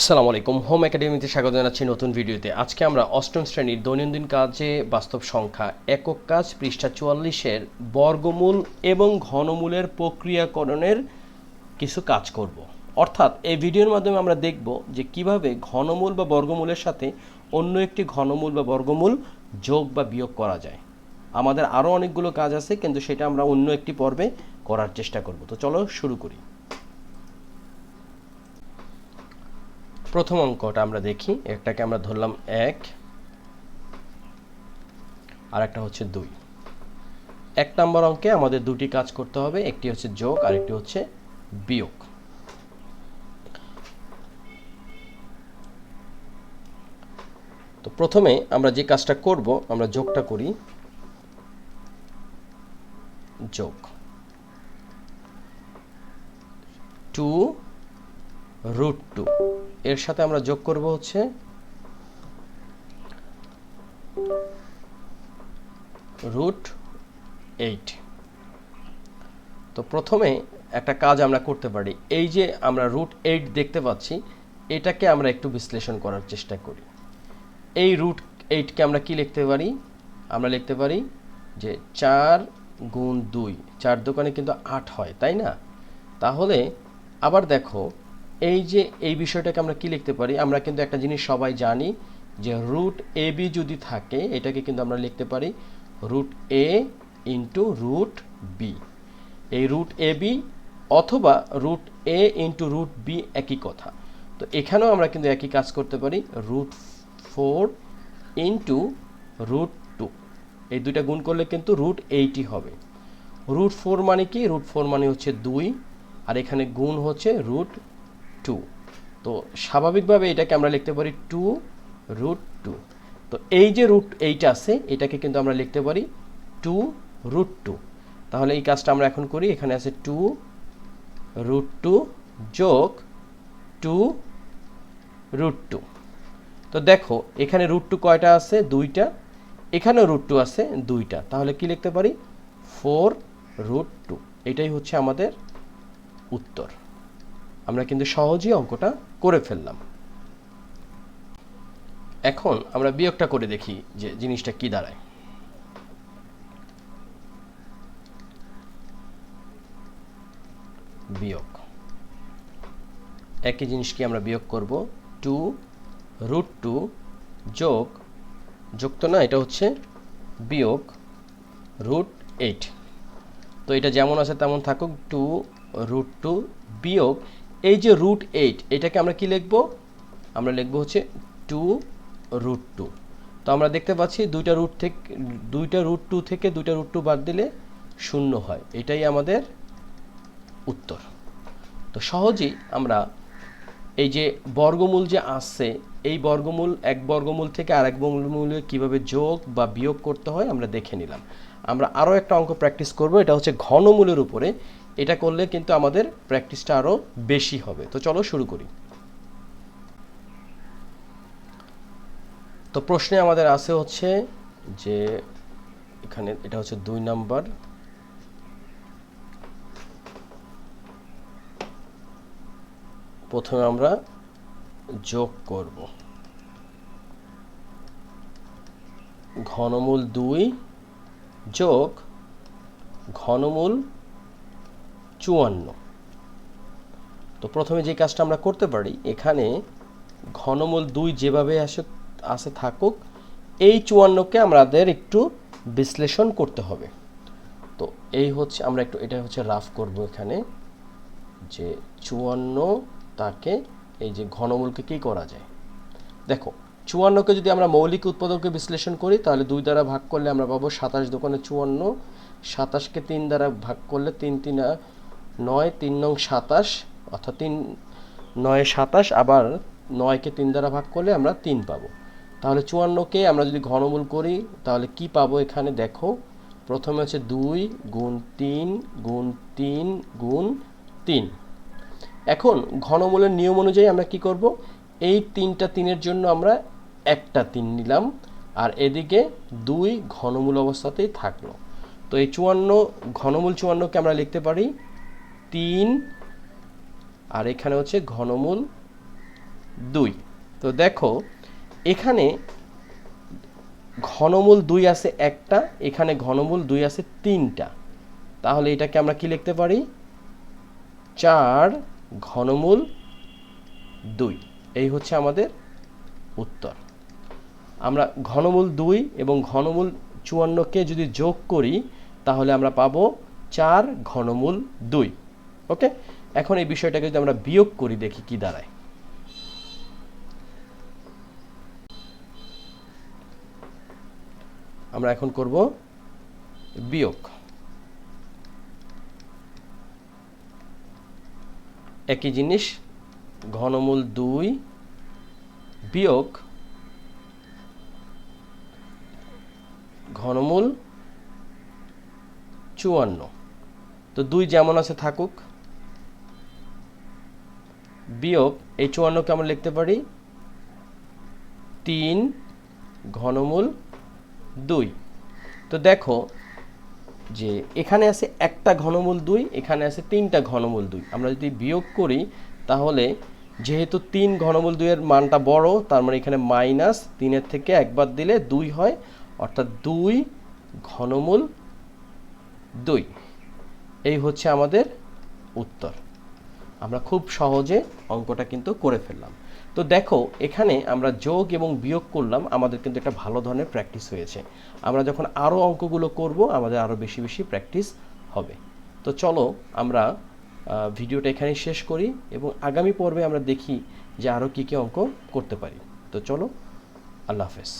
আসসালামু আলাইকুম। হোম একাডেমিতে স্বাগত জানাচ্ছি নতুন ভিডিওতে। আজকে আমরা অষ্টম শ্রেণির দৈনন্দিন কাজে বাস্তব সংখ্যা, একক কাজ পৃষ্ঠা চুয়াল্লিশের বর্গমূল এবং ঘনমূলের প্রক্রিয়াকরণের কিছু কাজ করব। অর্থাৎ এই ভিডিওর মাধ্যমে আমরা দেখব যে কীভাবে ঘনমূল বা বর্গমূলের সাথে অন্য একটি ঘনমূল বা বর্গমূল যোগ বা বিয়োগ করা যায়। আমাদের আরও অনেকগুলো কাজ আছে, কিন্তু সেটা আমরা অন্য একটি পর্বে করার চেষ্টা করব। তো চলো শুরু করি। প্রথম অঙ্কটা আমরা দেখি। একটাকে আমরা ধরলাম এক আর একটা হচ্ছে দুই। এক নম্বর অঙ্কে আমাদের দুটি কাজ করতে হবে, একটি হচ্ছে যোগ আর একটি হচ্ছে বিয়োগ। তো প্রথমে আমরা যে কাজটা করব, আমরা যোগটা করি। যোগ। টু রুট টু এর সাথে আমরা যোগ করব হচ্ছে রুট এইট। তো প্রথমে একটা কাজ আমরা করতে পারি। এই যে আমরা রুট এইট দেখতে পাচ্ছি, এটাকে আমরা একটু বিশ্লেষণ করার চেষ্টা করি। এই রুট এইটকে আমরা কি লিখতে পারি? আমরা লিখতে পারি যে চার গুণ দুই, চার দোকানে কিন্তু আট হয়, তাই না? তাহলে আবার দেখো এই যে এই বিষয়টাকে আমরা কি লিখতে পারি? আমরা কিন্তু একটা জিনিস সবাই জানি যে রুট এ বি যদি থাকে, এটাকে কিন্তু আমরা লিখতে পারি root A into root B এই রুট এ বি অথবা root A into root B একই কথা। তো এখানেও আমরা কিন্তু একই কাজ করতে পারি root four into root two এই দুইটা গুণ করলে কিন্তু রুট এইটি হবে। রুট ফোর মানে কি? রুট ফোর মানে হচ্ছে দুই, আর এখানে গুণ হচ্ছে রুট টু। তো স্বাভাবিকভাবে এটাকে আমরা লিখতে পারি টু রুট টু। তো এই যে রুট এইটা আছে, এটাকে কিন্তু আমরা লিখতে পারি টু রুট টু। তাহলে এই কাজটা আমরা এখন করি, এখানে আছে টু রুট টু যোগ টু রুট টু। তো দেখো, এখানে রুট টু কয়টা আছে? দুইটা। এখানেও রুট টু আছে, দুইটা। তাহলে কি লিখতে পারি? Four root two. এটাই হচ্ছে আমাদের উত্তর। আমরা কিন্তু সহজেই অঙ্কটা করে ফেললাম। এখন আমরা বিয়োগটা করে দেখি যে জিনিসটা কি দাঁড়ায়। বিয়োগ। একই জিনিসকে আমরা বিয়োগ করব টু রুট টু যোগ যোগ তো না, এটা হচ্ছে বিয়োগ রুট এইট। তো এটা যেমন আছে তেমন থাকুক, টু রুট টু বিয়োগ এই যে রুট এইট এটাকে আমরা কি লিখব? আমরা লিখব হচ্ছে টু রুট টু তো আমরা দেখতে পাচ্ছি দুইটা রুট থেকে, দুইটা রুট টু থেকে দুইটা রুট টু বাদ দিলে শূন্য হয়। এটাই আমাদের উত্তর। তো সহজেই আমরা এই যে বর্গমূল যে আসছে এই বর্গমূল, এক বর্গমূল থেকে আরেক বর্গমূলে কীভাবে যোগ বা বিয়োগ করতে হয় আমরা দেখে নিলাম। আমরা আরও একটা অঙ্ক প্র্যাকটিস করব, এটা হচ্ছে ঘনমূলের উপরে। এটা করলে কিন্তু আমাদের প্র্যাকটিসটা আরও বেশি হবে। তো চলো শুরু করি। তো প্রশ্নে আমাদের আছে হচ্ছে যে, এখানে এটা হচ্ছে দুই নাম্বার। প্রথমে আমরা যোগ করব। ঘনমূল দুই যোগ ঘনমূল চুয়ান্ন। তো প্রথমে যে কাজটা আমরা করতে পারি, এখানে ঘনমূল দুই যেভাবে আসে আসে থাকুক, এই চুয়ান্নকে আমাদের একটু বিশ্লেষণ করতে হবে। তো এই হচ্ছে, আমরা একটু, এটা হচ্ছে রাফ করব এখানে, যে চুয়ান্ন তাকে, এই যে ঘনমূলকে কী করা যায়? দেখো, চুয়ান্নকে যদি আমরা মৌলিক উৎপাদককে বিশ্লেষণ করি, তাহলে দুই দ্বারা ভাগ করলে আমরা পাবো সাতাশ দোকানে চুয়ান্ন, সাতাশকে তিন দ্বারা ভাগ করলে তিন তিন নয় তিন নং সাতাশ, অর্থাৎ তিন, নয় সাতাশ, আবার নয়কে তিন দ্বারা ভাগ করলে আমরা তিন পাবো। তাহলে চুয়ান্নকে আমরা যদি ঘনমূল করি, তাহলে কি পাবো এখানে? দেখো, প্রথমে হচ্ছে দুই গুণ তিন গুণ তিন গুণ তিন। এখন ঘনমূলের নিয়ম অনুযায়ী আমরা কি করব? এই তিনটা তিনের জন্য আমরা একটা তিন নিলাম, আর এদিকে দুই ঘনমূল অবস্থাতেই থাকল। তো এই চুয়ান্ন, ঘনমূল চুয়ান্নকে আমরা লিখতে পারি তিন, আর এখানে হচ্ছে ঘনমূল দুই। তো দেখো, এখানে ঘনমূল দুই আছে একটা, এখানে ঘনমূল দুই আছে তিনটা। তাহলে এটাকে আমরা কি লিখতে পারি? চার ঘনমূল দুই। এই হচ্ছে আমাদের উত্তর। আমরা ঘনমূল দুই এবং ঘনমূল চুয়ান্নকে যদি যোগ করি, তাহলে আমরা পাবো চার ঘনমূল দুই। ওকে? এখন এই বিষয়টাকে যদি আমরা বিয়োগ করি, দেখি কি দাঁড়ায়। আমরা এখন করব বিয়োগ। একই জিনিস, ঘনমূল দুই বিয়োগ ঘনমূল চুয়ান্ন। তো দুই যেমন আছে, থাকুক। বিয়োগ এই চুয়ান্নকে আমরা লিখতে পারি? তিন ঘনমূল দুই। তো দেখো যে এখানে আছে একটা ঘনমূল দুই, এখানে আছে তিনটা ঘনমূল দুই। আমরা যদি বিয়োগ করি, তাহলে যেহেতু তিন ঘনমূল দুইয়ের মানটা বড়, তার মানে এখানে মাইনাস তিনের থেকে একবার দিলে দুই হয়, অর্থাৎ দুই ঘনমূল দুই। এই হচ্ছে আমাদের উত্তর। আমরা খুব সহজে অঙ্কটা কিন্তু করে ফেললাম। তো দেখো, এখানে আমরা যোগ এবং বিয়োগ করলাম, আমাদের কিন্তু একটা ভালো ধরনের প্র্যাকটিস হয়েছে। আমরা যখন আরও অঙ্কগুলো করব, আমাদের আরও বেশি বেশি প্র্যাকটিস হবে। তো চলো আমরা ভিডিওটা এখানে শেষ করি এবং আগামী পর্বে আমরা দেখি যে আরও কী কী অঙ্ক করতে পারি। তো চলো, আল্লাহ হাফেজ।